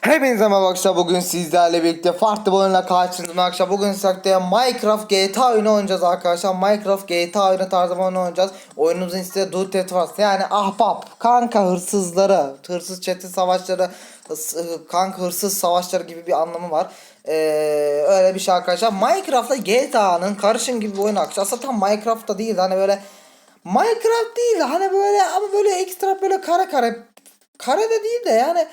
Hepinize merhaba arkadaşlar. Bugün sizlerle birlikte farklı bir oyunla karşınızdayım arkadaşlar. Bugün sizlerle Minecraft GTA oyunu oynayacağız arkadaşlar. Minecraft GTA oyunu tarzı bir oyun oynayacağız. Oyunumuzun ismi Tetvas yani ahbap kanka hırsızları hırsız çete savaşları hırs- kanka hırsız savaşları gibi bir anlamı var. Ee, öyle bir şey arkadaşlar. Minecraft'la GTA'nın karışım gibi bir oyun arkadaşlar. Aslında tam Minecraft'ta değil hani böyle Minecraft değil hani böyle ama böyle ekstra böyle kare kare kare de değil de yani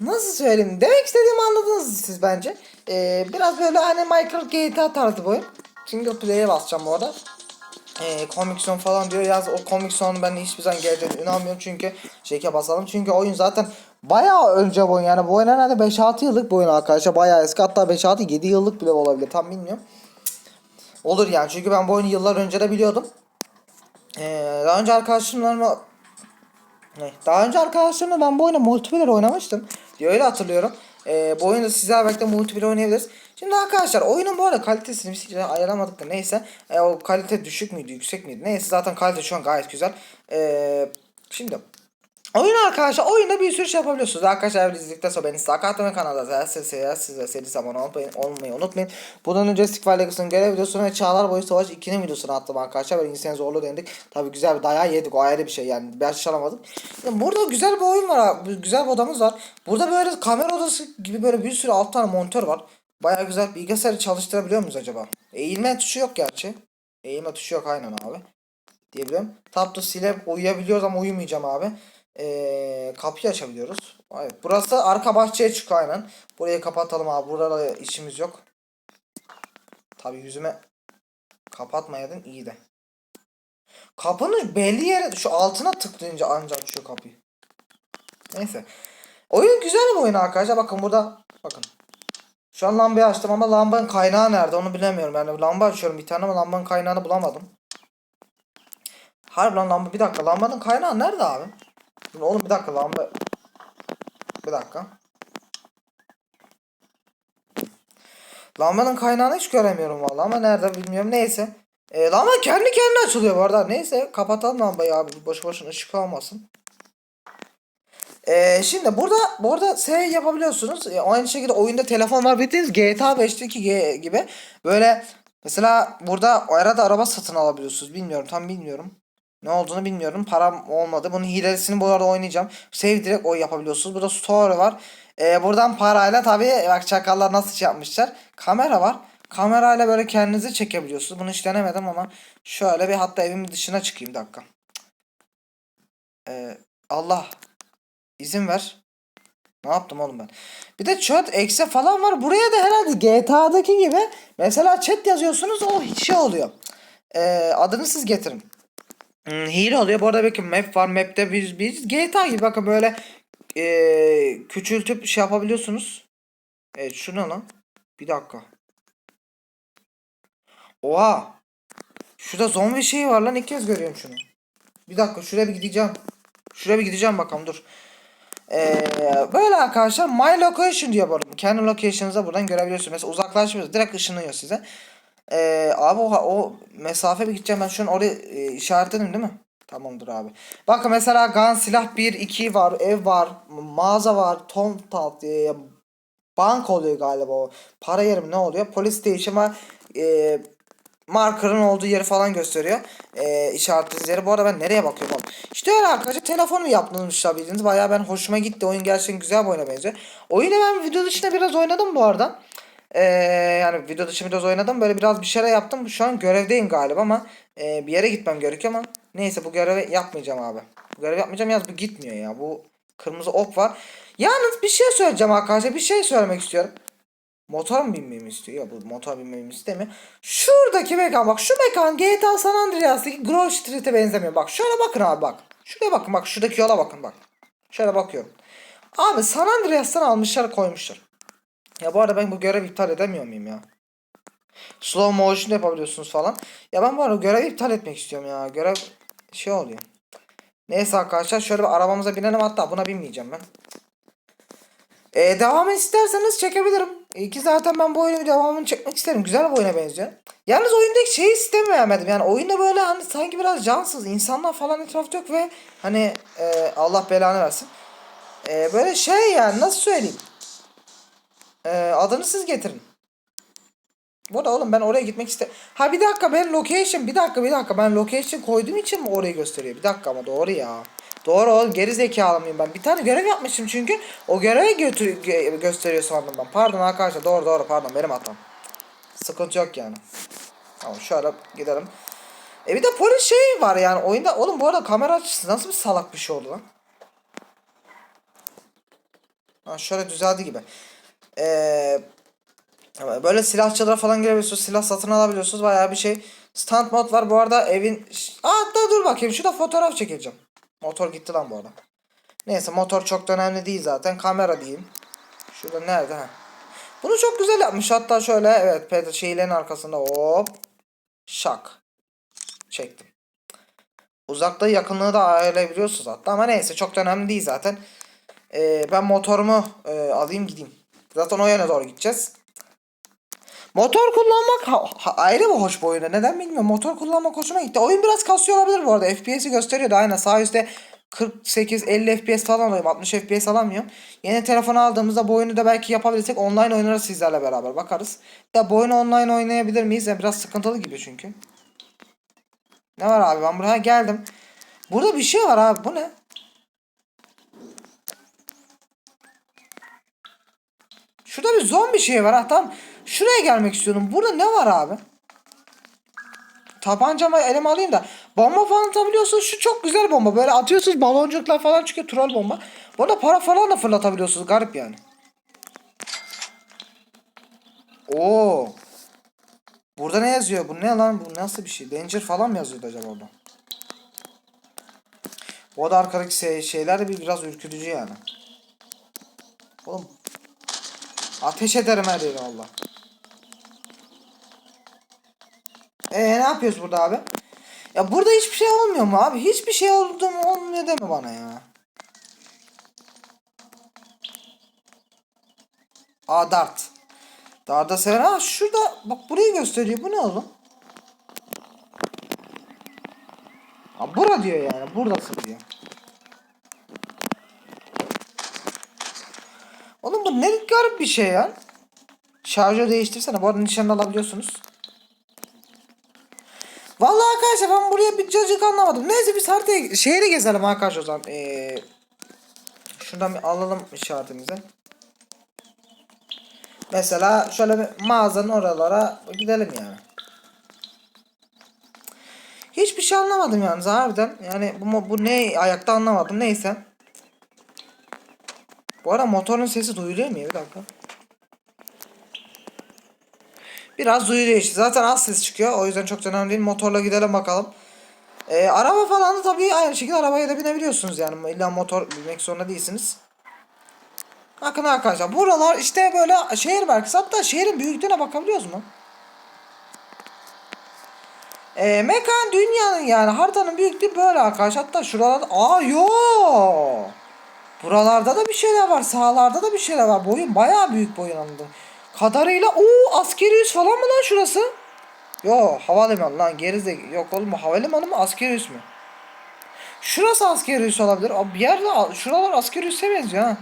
Nasıl söyleyeyim? Demek istediğimi anladınız siz bence. Ee, biraz böyle hani Minecraft GTA tarzı bir oyun. Single play'e basacağım bu arada. Ee, Comic Zone falan diyor. Yaz o Comic Zone'un ben hiçbir zaman geleceğine inanmıyorum. Çünkü şeke basalım. Çünkü oyun zaten bayağı önce bu oyun. Yani bu oyun herhalde 5-6 yıllık bu oyun arkadaşlar. Bayağı eski. Hatta 5-6-7 yıllık bile olabilir. Tam bilmiyorum. Olur yani. Çünkü ben bu oyunu yıllar önce de biliyordum. Ee, daha önce arkadaşlarımla? Daha önce arkadaşlarımla ben bu oyunu multiplayer oynamıştım. Diye öyle hatırlıyorum. Ee, bu oyunu sizlerle birlikte multiplayer oynayabiliriz. Şimdi arkadaşlar oyunun bu arada kalitesini biz ayarlamadık da neyse. E, o kalite düşük müydü yüksek miydi? Neyse zaten kalite şu an gayet güzel. Ee, şimdi Oyun arkadaşlar oyunda bir sürü şey yapabiliyorsunuz. Arkadaşlar izledikten sonra beni sakat ve kanalda size size serisi abone olmayı, olmayı unutmayın. Bundan önce Stickfire Legacy'nin görev videosunu ve Çağlar Boyu Savaş 2'nin videosunu attım arkadaşlar. Böyle insan zorlu denedik. Tabi güzel bir dayağı yedik. O ayrı bir şey yani. Ben çalamadım. Yani burada güzel bir oyun var. Güzel bir odamız var. Burada böyle kamera odası gibi böyle bir sürü alt tane monitör var. Baya güzel. Bilgisayarı çalıştırabiliyor muyuz acaba? Eğilme tuşu yok gerçi. Eğilme tuşu yok aynen abi. Diyebiliyorum. Tap to silip uyuyabiliyoruz ama uyumayacağım abi. Ee, kapıyı açabiliyoruz. Evet, burası arka bahçeye çıkıyor aynen. Burayı kapatalım abi. Burada da işimiz yok. Tabi yüzüme kapatmayaydın iyi de. Kapının belli yere şu altına tıklayınca anca açıyor kapıyı. Neyse. Oyun güzel bir oyun arkadaşlar. Bakın burada. Bakın. Şu an lambayı açtım ama lambanın kaynağı nerede onu bilemiyorum. Yani lamba açıyorum bir tane ama lambanın kaynağını bulamadım. Harbi lan lamba bir dakika lambanın kaynağı nerede abi? Dur Oğlum bir dakika lamba. Bir dakika. Lambanın kaynağını hiç göremiyorum vallahi ama nerede bilmiyorum neyse. E, lamba kendi kendine açılıyor bu arada. Neyse kapatalım lambayı abi boş boşuna ışık olmasın. E, şimdi burada burada şey yapabiliyorsunuz. E, aynı şekilde oyunda telefon var bildiğiniz GTA 5'teki G gibi. Böyle mesela burada arada araba satın alabiliyorsunuz. Bilmiyorum tam bilmiyorum. Ne olduğunu bilmiyorum. Param olmadı. Bunun hilesini bu arada oynayacağım. Save direkt o yapabiliyorsunuz. Burada story var. Ee, buradan parayla tabii bak çakallar nasıl şey yapmışlar. Kamera var. Kamerayla böyle kendinizi çekebiliyorsunuz. Bunu hiç denemedim ama şöyle bir hatta evimin dışına çıkayım dakika. Ee, Allah izin ver. Ne yaptım oğlum ben? Bir de chat eksi falan var. Buraya da herhalde GTA'daki gibi mesela chat yazıyorsunuz o şey oluyor. Ee, adını siz getirin. Hmm, hile oluyor. Bu arada bakın map var. Map'te biz biz GTA gibi bakın böyle eee küçültüp şey yapabiliyorsunuz. Evet şu ne lan? Bir dakika. Oha. Şurada zombi şeyi var lan ilk kez görüyorum şunu. Bir dakika şuraya bir gideceğim. Şuraya bir gideceğim bakalım dur. Ee, böyle arkadaşlar my location diyor bu arada. Kendi location'ınıza buradan görebiliyorsunuz. Mesela uzaklaşmıyoruz. Direkt ışınlıyor size. Ee, abi o, o mesafe bir gideceğim ben şu an oraya e, işaretledim değil mi? Tamamdır abi. Bakın mesela gun silah 1 2 var, ev var, mağaza var, tom tat, e, bank oluyor galiba o. Para yeri mi ne oluyor? Police station var. E, markerın olduğu yeri falan gösteriyor. E, işaretlediğiniz yeri. Bu arada ben nereye bakıyorum oğlum? İşte öyle arkadaşlar telefonu yapmışlar bildiğiniz. Bayağı ben hoşuma gitti. Oyun gerçekten güzel bir oyuna benziyor. Oyunu ben video dışında biraz oynadım bu arada. Ee, yani video dışı biraz oynadım. Böyle biraz bir şeyler yaptım. Şu an görevdeyim galiba ama e, bir yere gitmem gerekiyor ama neyse bu görevi yapmayacağım abi. Bu görevi yapmayacağım yalnız bu gitmiyor ya. Bu kırmızı ok var. Yalnız bir şey söyleyeceğim arkadaşlar. Bir şey söylemek istiyorum. Motor mu binmemi istiyor? Ya bu motor binmemi istemiyor. Şuradaki mekan bak şu mekan GTA San Andreas'taki Grove Street'e benzemiyor. Bak şöyle bakın abi bak. Şuraya bakın bak şuradaki yola bakın bak. Şöyle bakıyorum. Abi San Andreas'tan almışlar koymuşlar. Ya bu arada ben bu görevi iptal edemiyor muyum ya? Slow motion yapabiliyorsunuz falan. Ya ben bu arada görevi iptal etmek istiyorum ya. Görev şey oluyor. Neyse arkadaşlar şöyle bir arabamıza binelim hatta buna binmeyeceğim ben. Ee, devam isterseniz çekebilirim. İyi ki zaten ben bu oyunu devamını çekmek isterim. Güzel bir oyuna benziyor. Yalnız oyundaki şeyi sistemi. Yani oyunda böyle hani sanki biraz cansız. insanlar falan etrafta yok ve hani e, Allah belanı versin. E, böyle şey yani nasıl söyleyeyim. Ee, adını siz getirin. Bu da oğlum ben oraya gitmek iste. Ha bir dakika ben location bir dakika bir dakika ben location koyduğum için mi orayı gösteriyor? Bir dakika ama doğru ya. Doğru oğlum geri zekalı mıyım ben? Bir tane görev yapmışım çünkü o göreve götür gö- gösteriyor sandım ben. Pardon arkadaşlar doğru doğru pardon benim hatam. Sıkıntı yok yani. Tamam şöyle gidelim. E bir de polis şey var yani oyunda. Oğlum bu arada kamera açısı nasıl bir salak bir şey oldu lan? Ha şöyle düzeldi gibi. Eee Böyle silahçılara falan girebiliyorsunuz. Silah satın alabiliyorsunuz. Bayağı bir şey. Stand mod var. Bu arada evin... Hatta dur bakayım. Şurada fotoğraf çekeceğim. Motor gitti lan bu arada. Neyse motor çok da önemli değil zaten. Kamera diyeyim. Şurada nerede ha? Bunu çok güzel yapmış. Hatta şöyle evet ped şeylerin arkasında hop. Şak. Çektim. Uzakta yakınlığı da ayarlayabiliyorsunuz hatta ama neyse çok da önemli değil zaten. Ee, ben motorumu e, alayım gideyim. Zaten o yöne doğru gideceğiz. Motor kullanmak ayrı bir hoş bu oyunda. Neden bilmiyorum. Motor kullanmak hoşuma gitti. Oyun biraz kasıyor olabilir bu arada. FPS'i gösteriyordu. Aynen sağ üstte 48-50 FPS falan alıyorum. 60 FPS alamıyorum. Yeni telefon aldığımızda bu oyunu da belki yapabilirsek online oynarız sizlerle beraber. Bakarız. Ya bu oyunu online oynayabilir miyiz? Yani biraz sıkıntılı gibi çünkü. Ne var abi? Ben buraya geldim. Burada bir şey var abi. Bu ne? Şurada bir zombi şey var ha tamam. Şuraya gelmek istiyorum. Burada ne var abi? Tabancamı elime alayım da. Bomba falan atabiliyorsunuz. Şu çok güzel bomba. Böyle atıyorsunuz baloncuklar falan çıkıyor. Troll bomba. Bu arada para falan da fırlatabiliyorsunuz. Garip yani. Oo. Burada ne yazıyor? Bu ne lan? Bu nasıl bir şey? Danger falan mı yazıyordu acaba orada? Bu arada arkadaki şey- şeyler de bir biraz ürkütücü yani. Oğlum Ateş ederim her yere valla. Eee ne yapıyoruz burada abi? Ya burada hiçbir şey olmuyor mu abi? Hiçbir şey oldu mu olmuyor deme bana ya. Aa dart. Darda sever. Ha şurada bak burayı gösteriyor. Bu ne oğlum? Ha bura diyor yani. Buradasın diyor. Bu ne garip bir şey ya. Şarjı değiştirsene. Bu arada nişanını alabiliyorsunuz. Vallahi arkadaşlar ben buraya bir cacık anlamadım. Neyse biz haritayı şehre gezelim arkadaşlar o zaman. Ee, şuradan bir alalım işaretimizi. Mesela şöyle bir mağazanın oralara gidelim yani. Hiçbir şey anlamadım yalnız harbiden. Yani bu, bu ne ayakta anlamadım. Neyse. Bu arada motorun sesi duyuluyor mu ya? Bir dakika. Biraz duyuluyor işte. Zaten az ses çıkıyor. O yüzden çok önemli değil. Motorla gidelim bakalım. Ee, araba falan da tabii aynı şekilde arabaya da binebiliyorsunuz yani. İlla motor bilmek zorunda değilsiniz. Bakın arkadaşlar buralar işte böyle şehir merkezi. Hatta şehrin büyüklüğüne bakabiliyoruz mu? Ee, mekan dünyanın yani haritanın büyüklüğü böyle arkadaşlar. Hatta şuralarda... Aa yo. Buralarda da bir şeyler var. Sağlarda da bir şeyler var. Boyun bayağı büyük boyun anladım. Kadarıyla o askeri üs falan mı lan şurası? Yo havalimanı lan gerizde yok oğlum havalimanı mı askeri üs mü? Şurası askeri üs olabilir. Abi bir yerde şuralar askeri üsse benziyor ha.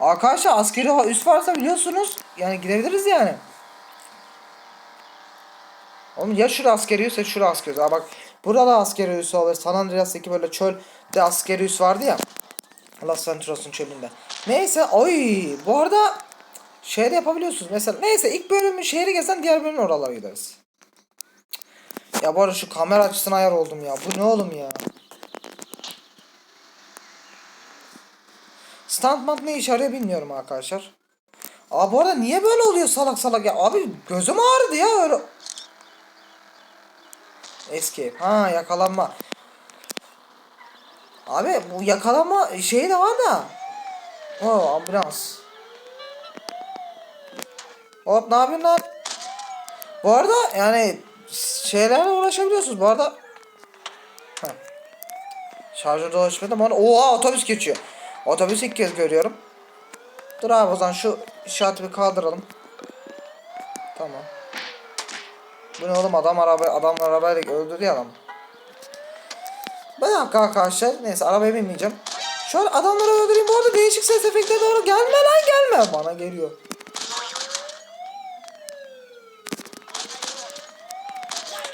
Arkadaşlar askeri üs varsa biliyorsunuz yani gidebiliriz yani. Oğlum ya şurası askeri üs ya şurası askeri üs. Aa bak burada da askeri üs olabilir. San Andreas'taki böyle çölde askeri üs vardı ya. Los Venturas'ın çölünde. Neyse oy bu arada de yapabiliyorsunuz. Mesela neyse ilk bölümü şehri gezen diğer bölümün oralara gideriz. Ya bu arada şu kamera açısına ayar oldum ya. Bu ne oğlum ya? Stuntman ne işe yarıyor bilmiyorum arkadaşlar. Aa bu arada niye böyle oluyor salak salak ya? Abi gözüm ağrıdı ya öyle. Escape. Ha yakalanma. Abi bu yakalanma şeyi de var da. O ambulans. Hop ne yapıyorsun lan? Bu arada yani şeylerle uğraşabiliyorsunuz. Bu arada Heh. Şarjör dolaşmadı ama oha otobüs geçiyor. Otobüs ilk kez görüyorum. Dur abi o zaman şu işareti bir kaldıralım. Tamam. Bu ne oğlum adam araba adam arabayla öldürdü ya adam. Dakika arkadaşlar. Neyse arabaya binmeyeceğim. Şöyle adamları öldüreyim. Bu arada değişik ses efektleri doğru. Gelme lan gelme. Bana geliyor.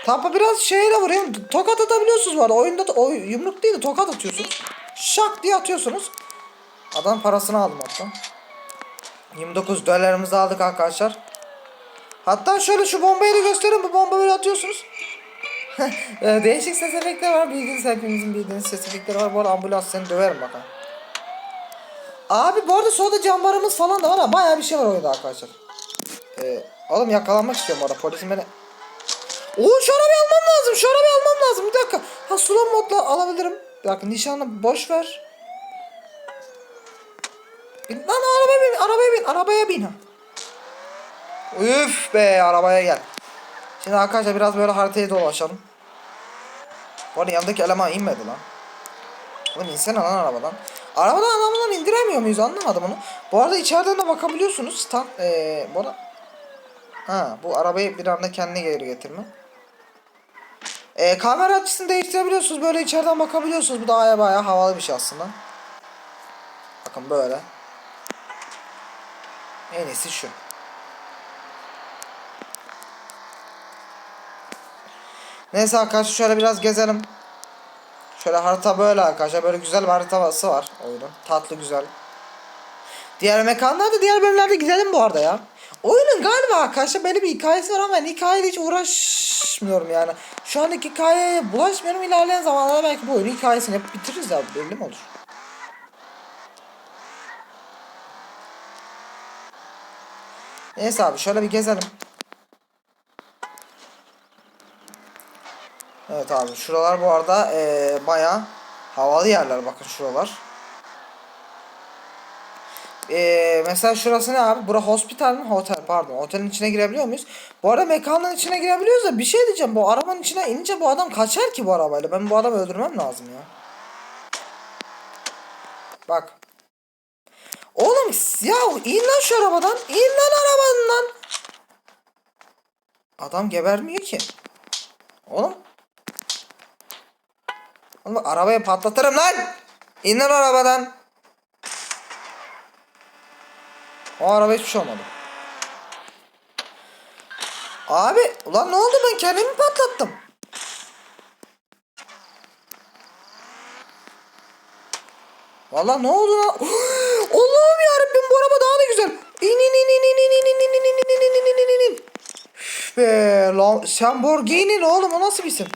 Tapa biraz şeyle vurayım. Tokat atabiliyorsunuz bu arada. Oyunda da, o yumruk değil de tokat atıyorsunuz. Şak diye atıyorsunuz. Adam parasını aldım hatta. 29 dolarımızı aldık arkadaşlar. Hatta şöyle şu bombayı da göstereyim. Bu bomba böyle atıyorsunuz. Ee, Değişik ses efektleri var. Bildiğiniz hepimizin bildiğiniz ses efektleri var. Bu arada ambulans seni döverim bakalım. Abi bu arada solda cambarımız falan da var ama bayağı bir şey var oyunda arkadaşlar. Ee, oğlum yakalanmak istiyorum orada. Polisin beni... Oo şu arabayı almam lazım. Şu arabayı almam lazım. Bir dakika. Ha slow modla alabilirim. Bir dakika nişanlı boş ver. Bin, lan arabaya bin. Arabaya bin. Arabaya bin. ha. Üf be arabaya gel. Şimdi arkadaşlar biraz böyle haritayı dolaşalım. Bu arada yanındaki eleman inmedi lan. Oğlum insene lan arabadan. Arabadan adamları indiremiyor muyuz anlamadım onu. Bu arada içeriden de bakabiliyorsunuz. Stand, ee, bu arada... Ha bu arabayı bir anda kendine geri getirme. Ee, kamera açısını değiştirebiliyorsunuz. Böyle içeriden bakabiliyorsunuz. Bu da baya baya havalı bir şey aslında. Bakın böyle. En iyisi şu. Neyse arkadaşlar şöyle biraz gezelim. Şöyle harita böyle arkadaşlar. Böyle güzel bir haritası var oyunun. Tatlı güzel. Diğer mekanlarda diğer bölümlerde gidelim bu arada ya. Oyunun galiba arkadaşlar belli bir hikayesi var ama ben hikayeyle hiç uğraşmıyorum yani. Şu andaki hikayeye bulaşmıyorum. İlerleyen zamanlarda belki bu oyunun hikayesini yapıp bitiririz ya. Belli mi olur? Neyse abi şöyle bir gezelim. Evet abi şuralar bu arada eee baya havalı yerler bakın şuralar. Eee mesela şurası ne abi? Bura hospital mi? Hotel pardon. Otelin içine girebiliyor muyuz? Bu arada mekanın içine girebiliyoruz da bir şey diyeceğim. Bu arabanın içine inince bu adam kaçar ki bu arabayla. Ben bu adamı öldürmem lazım ya. Bak. Oğlum ya in lan şu arabadan. İn lan arabandan. Adam gebermiyor ki. Oğlum. Oğlum arabayı patlatırım lan. İn arabadan. O araba hiçbir şey olmadı. Abi ulan ne oldu ben kendimi patlattım. Vallahi ne oldu lan? Allah'ım yarabbim bu araba daha da güzel. İn in in in in in in in in in in in in in in in Be lan Lamborghini oğlum o nasıl bir isim?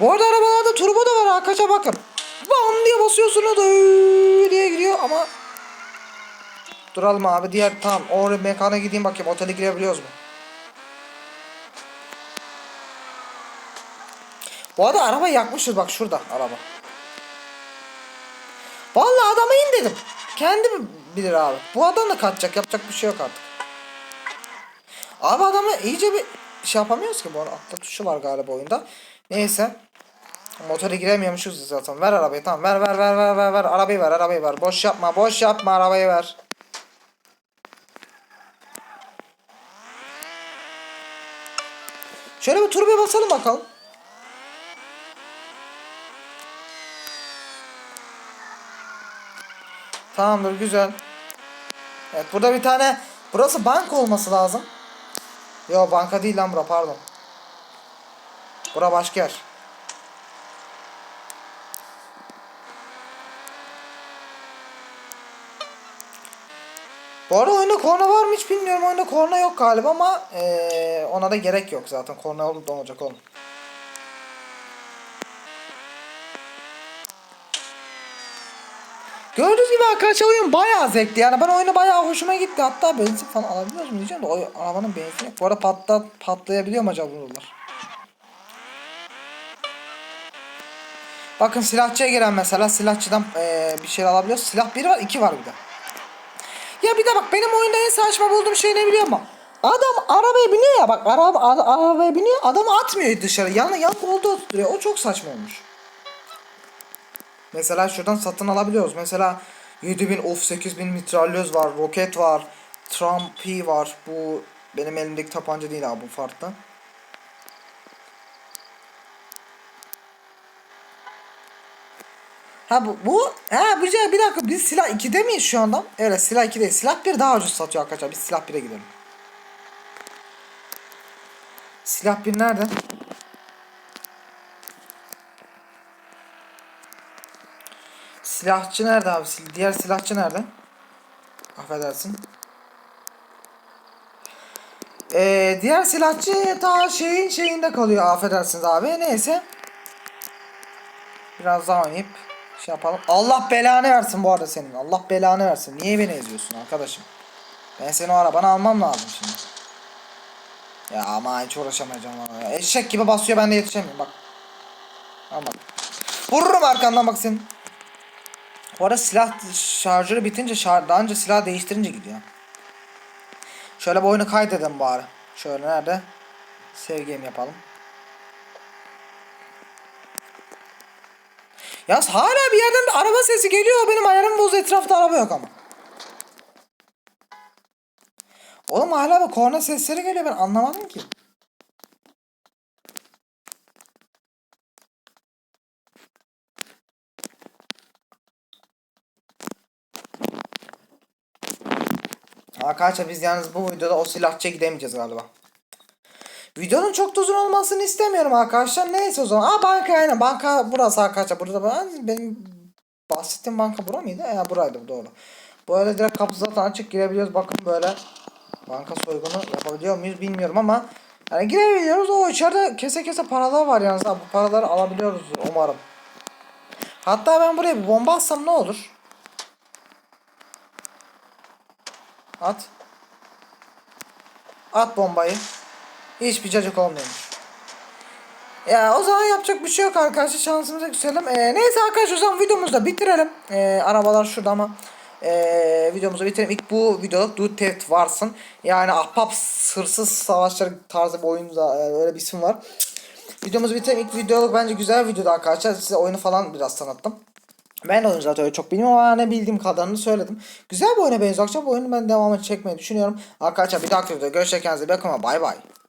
Bu arada arabalarda turbo da var arkadaşlar bakın. Bam diye basıyorsunuz da diye gidiyor ama Duralım abi diğer tamam o mekana gideyim bakayım otele girebiliyoruz mu? Bu arada araba yakmışız bak şurada araba. Vallahi adama in dedim. Kendi bilir abi. Bu adam da kaçacak yapacak bir şey yok artık. Abi adamı iyice bir şey yapamıyoruz ki bu arada atla tuşu var galiba oyunda. Neyse. Motora giremiyormuşuz zaten. Ver arabayı tamam ver ver ver ver ver ver arabayı ver arabayı ver. Boş yapma boş yapma arabayı ver. Şöyle bir turboya basalım bakalım. Tamamdır güzel. Evet burada bir tane burası banka olması lazım. Yo banka değil lan bura pardon. Bura başka yer. Bu arada oyunda korna var mı hiç bilmiyorum. Oyunda korna yok galiba ama eee, ona da gerek yok zaten. Korna olup da olacak oğlum. Gördüğünüz gibi arkadaşlar oyun bayağı zevkli. Yani ben oyunu bayağı hoşuma gitti. Hatta benzin falan alabiliyoruz mu diyeceğim de o arabanın benzini yok. Bu arada patla, patlayabiliyor mu acaba buralar? Bakın silahçıya giren mesela silahçıdan eee, bir şey alabiliyoruz. Silah biri var iki var bir de. Ya bir de bak benim oyunda en saçma bulduğum şey ne biliyor musun? Adam arabaya biniyor ya bak araba ara- arabaya biniyor adamı atmıyor dışarı. Yan yan kolda oturuyor. O çok saçma olmuş. Mesela şuradan satın alabiliyoruz. Mesela 7000 of 8000 mitralyöz var, roket var, Trumpy var. Bu benim elimdeki tabanca değil abi bu farklı. Ha bu, bu ha bir, bir dakika biz silah 2'de miyiz şu anda? Evet silah 2'de. Silah 1 daha ucuz satıyor arkadaşlar. Biz silah 1'e gidelim. Silah 1 nerede? Silahçı nerede abi? Diğer silahçı nerede? Affedersin. Ee, diğer silahçı ta şeyin şeyinde kalıyor affedersiniz abi. Neyse. Biraz daha oynayıp şey yapalım. Allah belanı versin bu arada senin. Allah belanı versin. Niye beni eziyorsun arkadaşım? Ben seni o arabanı almam lazım şimdi. Ya ama hiç uğraşamayacağım ona. Eşek gibi basıyor ben de yetişemiyorum bak. Al bak. Vururum arkandan bak senin. Bu arada silah şarjörü bitince şar daha önce silah değiştirince gidiyor. Şöyle bu oyunu kaydedelim bari. Şöyle nerede? Save game yapalım. Yalnız hala bir yerden bir araba sesi geliyor. Benim ayarım bozu etrafta araba yok ama. Oğlum hala bir korna sesleri geliyor ben anlamadım ki. Arkadaşlar biz yalnız bu videoda o silahçıya gidemeyeceğiz galiba. Videonun çok da uzun olmasını istemiyorum arkadaşlar. Neyse o zaman. Aa banka aynen. Banka burası arkadaşlar. Burada ben, benim bahsettiğim banka bura mıydı? Ya buraydı doğru. Böyle direkt kapı zaten açık girebiliyoruz. Bakın böyle banka soygunu yapabiliyor muyuz bilmiyorum ama yani girebiliyoruz. O içeride kese kese paralar var yalnız. Bu paraları alabiliyoruz umarım. Hatta ben buraya bir bomba atsam ne olur? At. At bombayı. Hiçbir cacık olmuyormuş. Ya o zaman yapacak bir şey yok arkadaşlar. Şansımıza küselim. Ee, neyse arkadaşlar o zaman videomuzu da bitirelim. Ee, arabalar şurada ama ee, videomuzu bitirelim. İlk bu videoluk Do Theft varsın. Yani ahbap hırsız savaşları tarzı bir oyunda e, öyle bir isim var. Videomuzu bitirelim. İlk videoluk bence güzel bir videodu arkadaşlar. Size oyunu falan biraz tanıttım. Ben oyunu zaten öyle çok bilmiyorum ama ne bildiğim kadarını söyledim. Güzel bir oyuna benziyor. Akşam bu oyunu ben devamını çekmeyi düşünüyorum. Arkadaşlar bir dahaki videoda görüşürüz. Kendinize iyi bakın. Bay bay.